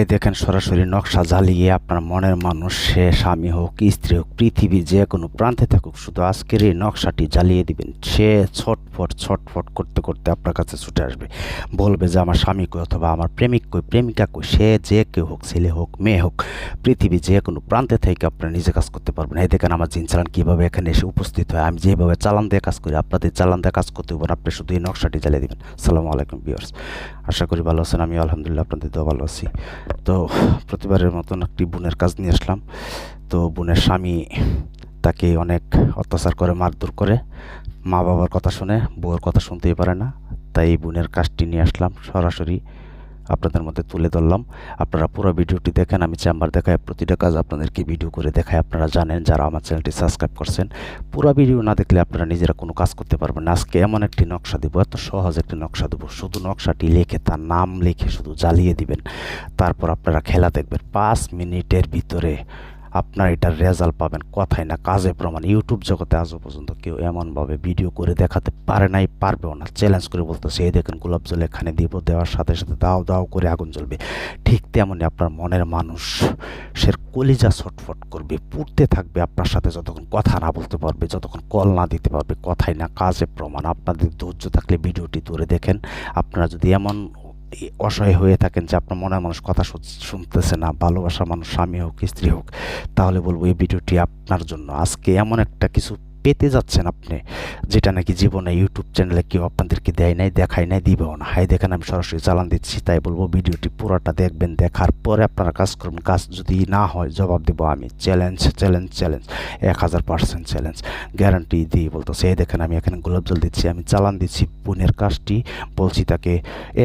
এই দেখেন সরাসরি নকশা জ্বালিয়ে আপনার মনের মানুষ, সে স্বামী হোক, স্ত্রী হোক পৃথিবী যে কোনো প্রান্তে থাকুক, শুধু আজকের এই নকশাটি জ্বালিয়ে দিবেন। সে ছটফট ছটফট করতে করতে আপনার কাছে ছুটে আসবে। বলবে যে, আমার স্বামী কই অথবা আমার প্রেমিক কই, প্রেমিকা কই? সে যে কেউ হোক, ছেলে হোক, মেয়ে হোক পৃথিবী যে কোনো প্রান্তে থেকে আপনারা নিজে কাজ করতে পারবেন। এই দেখেন আমার জিন চালান কীভাবে এখানে এসে উপস্থিত হয়। আমি যেভাবে চালান দিয়ে কাজ করি, আপনাদের চালান দিয়ে কাজ করতে হবে আপনি শুধু এই নকশাটি জ্বালিয়ে দিবেন। সালামু আলাইকুম বিয়ার্স আশা করি ভালো আছেন। আমি আলহামদুলিল্লাহ আপনাদের তো ভালো আছি। তো প্রতিবারের মতন একটি বোনের কাজ নিয়ে আসলাম। তো বোনের স্বামী তাকে অনেক অত্যাচার করে, মারধর করে। মা বাবার কথা শুনে বউয়ের কথা শুনতেই পারে না। তাই বোনের কাজটি নিয়ে আসলাম সরাসরি আপনাদের মধ্যে তুলে ধরলাম। আপনারা পুরো ভিডিওটি দেখেন, আমি চেম্বার দেখায় প্রতিটা কাজ আপনাদেরকে ভিডিও করে দেখায় আপনারা জানেন যারা আমার চ্যানেলটি সাবস্ক্রাইব করছেন, পুরো ভিডিও না দেখলে আপনারা নিজেরা কোনো কাজ করতে পারবেন না। আজকে এমন একটি নকশা দেবো, এত সহজ একটি নকশা দেবো। শুধু নকশাটি লিখে, তার নাম লিখে শুধু জ্বালিয়ে দিবেন। তারপর আপনারা খেলা দেখবেন। পাঁচ মিনিটের ভিতরে আপনার এটার রেজাল্ট পাবেন। কথাই না কাজে প্রমাণ। ইউটিউব জগতে আজও পর্যন্ত কেউ এমনভাবে ভিডিও করে দেখাতে পারে নাই, পারবেও না। চ্যালেঞ্জ করে বলতেছে, এই দেখেন গোলাপ জল এখানে দিব, দেওয়ার সাথে সাথে দাও দাও করে আগুন জ্বলবে। ঠিক তেমনই আপনার মনের মানুষ, সে কলিজা ছটফট করবে, পুড়তে থাকবে আপনার সাথে যতক্ষণ কথা না বলতে পারবে, যতক্ষণ কল না দিতে পারবে। কথাই না কাজে প্রমাণ। আপনাদের ধৈর্য থাকলে ভিডিওটি ধরে দেখেন। আপনারা যদি এমন অসহায় হয়ে থাকেন যে আপনার মনে মানুষ কথা শুনতেছে না ভালোবাসা মানুষ স্বামী হোক, স্ত্রী হোক, তাহলে বলব এই ভিডিওটি আপনার জন্য। আজকে এমন একটা কিছু পেতে যাচ্ছেন আপনি। যেটা নাকি জীবনে ইউটিউব চ্যানেলে কেউ আপনাদেরকে দেয় নাই, দেখায় নাই, দিবেও না। হাই দেখেন আমি সরাসরি চালান দিচ্ছি, তাই বলব ভিডিওটি পুরোটা দেখবেন, দেখার পরে আপনারা কাজ করবেন কাজ যদি না হয়, জবাব দেবো আমি। চ্যালেঞ্জ চ্যালেঞ্জ চ্যালেঞ্জ এক হাজার পার্সেন্ট চ্যালেঞ্জ গ্যারান্টি দিয়ে বলতেছে, এই দেখেন, আমি এখানে গোলাপ জল দিচ্ছি, আমি চালান দিচ্ছি। বোনের কাজটি বলছি তাকে,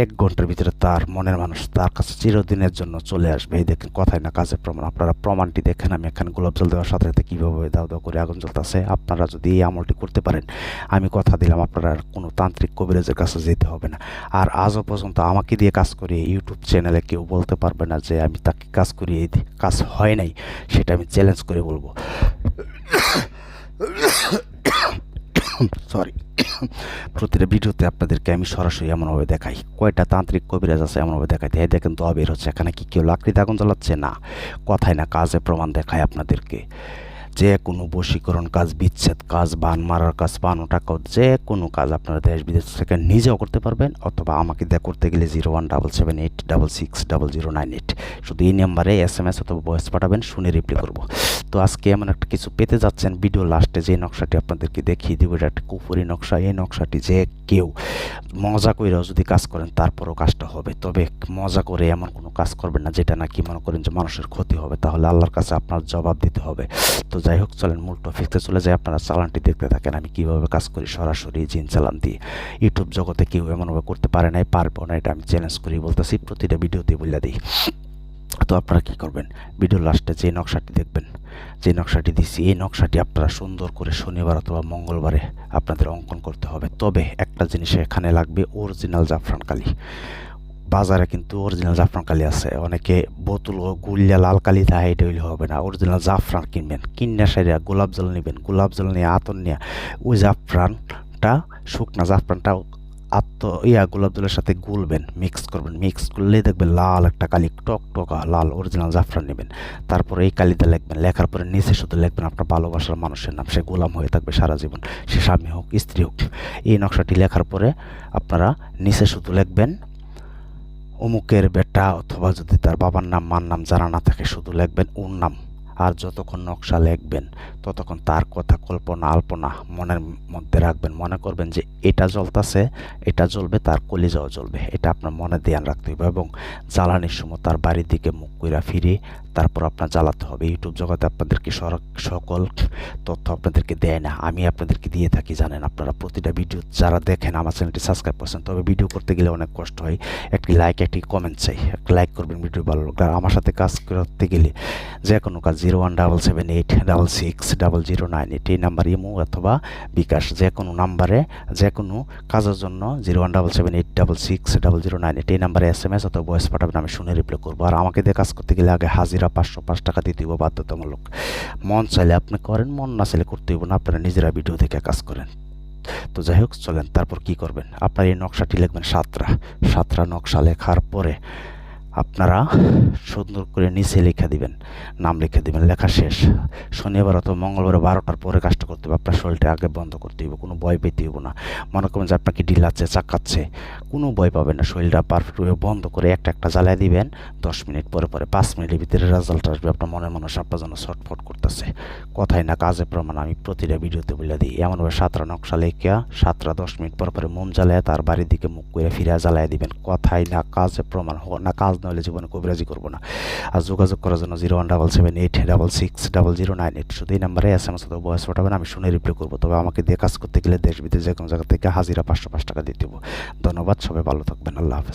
এক ঘণ্টার ভিতরে তার মনের মানুষ তার কাছে চিরদিনের জন্য চলে আসবে। এই দেখেন, কথায় না কাজের প্রমাণ। আপনারা প্রমাণটি দেখেন, আমি এখানে গোলাপ জল দেওয়ার সাথে সাথে কীভাবে দাও দাও করে আগুন জ্বলতেছে। আপনারা যদি এই আমলটি করতে পারেন, আমি কথা দিলাম আপনারা কোনো তান্ত্রিক কবিরাজের কাছে যেতে হবে না। আর আজও পর্যন্ত আমাকে দিয়ে কাজ করিয়ে ইউটিউব চ্যানেলে কেউ বলতে পারবে না যে আমি তাকে কাজ দিই। কাজ হয় নাই, সেটা আমি চ্যালেঞ্জ করে বলব। সরি প্রতিটা ভিডিওতে আপনাদেরকে আমি সরাসরি এমনভাবে দেখাই। কয়টা তান্ত্রিক কবিরাজ আছে এমনভাবে দেখাই এই দেখেন তো বের হচ্ছে। এখানে কি কেউ লাকড়িতে আগুন জ্বালাচ্ছে? না। কথায় না, কাজে প্রমাণ দেখায় আপনাদেরকে। যে কোনো বশীকরণ কাজ, বিচ্ছেদ কাজ, বান মারার কাজ বানো টাকা যে কোনো কাজ আপনারা দেশ বিদেশ থেকে নিজেও করতে পারবেন অথবা আমাকে দেখ করতে গেলে zero one double seven eight double six double zero nine eight. শুধু এই নাম্বারে এস এম এস অথবা ভয়েস পাঠাবেন, শুনে রিপ্লাই করব। তো আজকে এমন একটা কিছু পেতে যাচ্ছেন, ভিডিও লাস্টে যে নকশাটি আপনাদেরকে দেখিয়ে দিব, এটা একটা কুপুরি নকশা। এই নকশাটি যে কেউ মজা করেও যদি কাজ করেন, তারপরও কাজটা হবে। তবে মজা করে এমন কোনো কাজ করবেন না যেটা নাকি মনে করেন যে মানুষের ক্ষতি হবে। তাহলে আল্লাহর কাছে আপনার জবাব দিতে হবে। তো যাই হোক, চলেন মূল টপিকতে চলে যায় আপনারা চালানটি দেখতে থাকেন। আমি কীভাবে কাজ করি, সরাসরি জিন চালান দিয়ে। ইউটিউব জগতে কেউ এমনভাবে করতে পারে নাই পারব না, এটা আমি চ্যালেঞ্জ করি বলতেছি। প্রতিটা ভিডিওতে বলে দিই। তো আপনারা কি করবেন? ভিডিও লাস্টে যে নকশাটি দেখবেন, যে নকশাটি দিচ্ছি এই নকশাটি আপনারা সুন্দর করে শনিবার অথবা মঙ্গলবারে আপনাদের অঙ্কন করতে হবে। তবে একটা জিনিস এখানে লাগবে অরিজিনাল জাফরান কালি। বাজারে কিন্তু অরিজিনাল জাফরান কালি আছে। অনেকে বোতল গুলিয়া লাল কালি থাকে এটা হইলে হবে না। অরিজিনাল জাফরান কিনবেন কিনে সাইডে গোলাপ জল নেবেন, গোলাপ জল নিয়ে আতর নিয়ে ওই জাফরানটা, শুকনা জাফরানটা আত্ম ইয়া গোলাপ জলের সাথে গুলবেন মিক্স করবেন মিক্স করলে দেখবেন লাল একটা কালি টক টকা, লাল অরিজিনাল জাফরান নেবেন। তারপর এই কালিতে লিখবেন, লেখার পরে নিচে শুধু লিখবেন আপনার ভালোবাসার মানুষের নাম, সে গোলাম হয়ে থাকবে সারা জীবন, সে স্বামী হোক, স্ত্রী হোক। এই নকশাটি লেখার পরে আপনারা নিচে শুধু লিখবেন, অমুকের বেটা অথবা যদি তার বাবার নাম, মার নাম জানা না থাকে, শুধু লিখবেন ওর নাম। আর যতক্ষণ নকশা লিখবেন, ততক্ষণ তার কথা কল্পনা, আল্পনা মনের মধ্যে রাখবেন। মনে করবেন যে এটা জ্বলতাছে, এটা জ্বলবে, তার কলিজাও জ্বলবে। এটা আপনার মনে ধ্যান রাখতে হবে এবং জ্বালানির সময় তার বাড়ির দিকে মুখ কইরা ফিরে, তারপর আপনার জ্বালাতে হবে। ইউটিউব জগতে আপনাদেরকে সকল তথ্য আপনাদেরকে দেয় না, আমি আপনাদেরকে দিয়ে থাকি, জানেন আপনারা। প্রতিটা ভিডিও যারা দেখেন, আমার চ্যানেলটি সাবস্ক্রাইব করছেন, তবে ভিডিও করতে গেলে অনেক কষ্ট হয়। লাইক একটি কমেন্ট চাই। লাইক করবেন ভিডিও ভালো লাগলে আর আমার সাথে কাজ করতে গেলে যে কোনো কাজ zero one double seven eight double six double zero nine eight এই নাম্বার ইমো অথবা বিকাশ, যে কোনো নাম্বারে যে কোনো কাজের জন্য zero one double seven eight double six double zero nine eight এই নাম্বারে এস এম এস অথবা ভয়েস পাঠাবেন, আমি শুনে রিপ্লাই করব। আর আমাকে দিয়ে কাজ করতে গেলে আগে হাজিরা পাঁচশো পাঁচ টাকা দিতে হবে বাধ্যতামূলক। মন চাইলে আপনি করেন, মন না চাইলে করতে হবে না। আপনারা নিজেরা ভিডিও দেখে কাজ করেন। তো যাই হোক, চলেন, তারপর কি করবেন? আপনার এই নকশাটি লিখবেন সাতরা। সাতরা নকশা লেখার পরে আপনারা সুন্দর করে নিচে লিখে দিবেন, নাম লিখে দিবেন, লেখা শেষ। শনিবার অথবা মঙ্গলবার বারোটার পরে কাজটা করতে হবে, আপনার শরীরটা আগে বন্ধ করতে হবে কোনো ভয় পেতে হবে না। মনে করবেন যে আপনাকে ঢিলাচ্ছে চাকাচ্ছে, কোনো ভয় পাবেন না, শরীরটা পারফেক্টভাবে বন্ধ করে একটা একটা জ্বালায় দিবেন, দশ মিনিট পরে পরে পাঁচ মিনিটের ভিতরে রেজাল্ট আসবে, আপনার মনের মানুষ আপনার জন্য ছটফট করতেছে। কথাই না কাজে প্রমাণ আমি প্রতিটা ভিডিওতে বলে দিই। এমনভাবে সাতটা নকশা লেখিয়া সাতটা দশ মিনিট পর পরে মোম জ্বালায় তার বাড়ির দিকে মুখ করে ফিরে জ্বালায় দিবেন। কথাই না কাজে প্রমাণ হোক না, কাজ না হলে জীবনে কবিরাজি করব না। আর যোগাযোগ করার জন্য zero one double seven eight double six double zero nine eight. শুধু এই নাম্বারে এস এম এস অথবা বয়স পাঠাবেন, আমি শুনে রিপ্লাই করব। তবে আমাকে দিয়ে কাজ করতে গেলে দেশ বিদেশ যে কোনো জায়গা থেকে হাজিরা পাঁচশো পাঁচ টাকা দিয়ে দেবো। ধন্যবাদ, সবাই ভালো থাকবেন, আল্লাহ হাফেজ।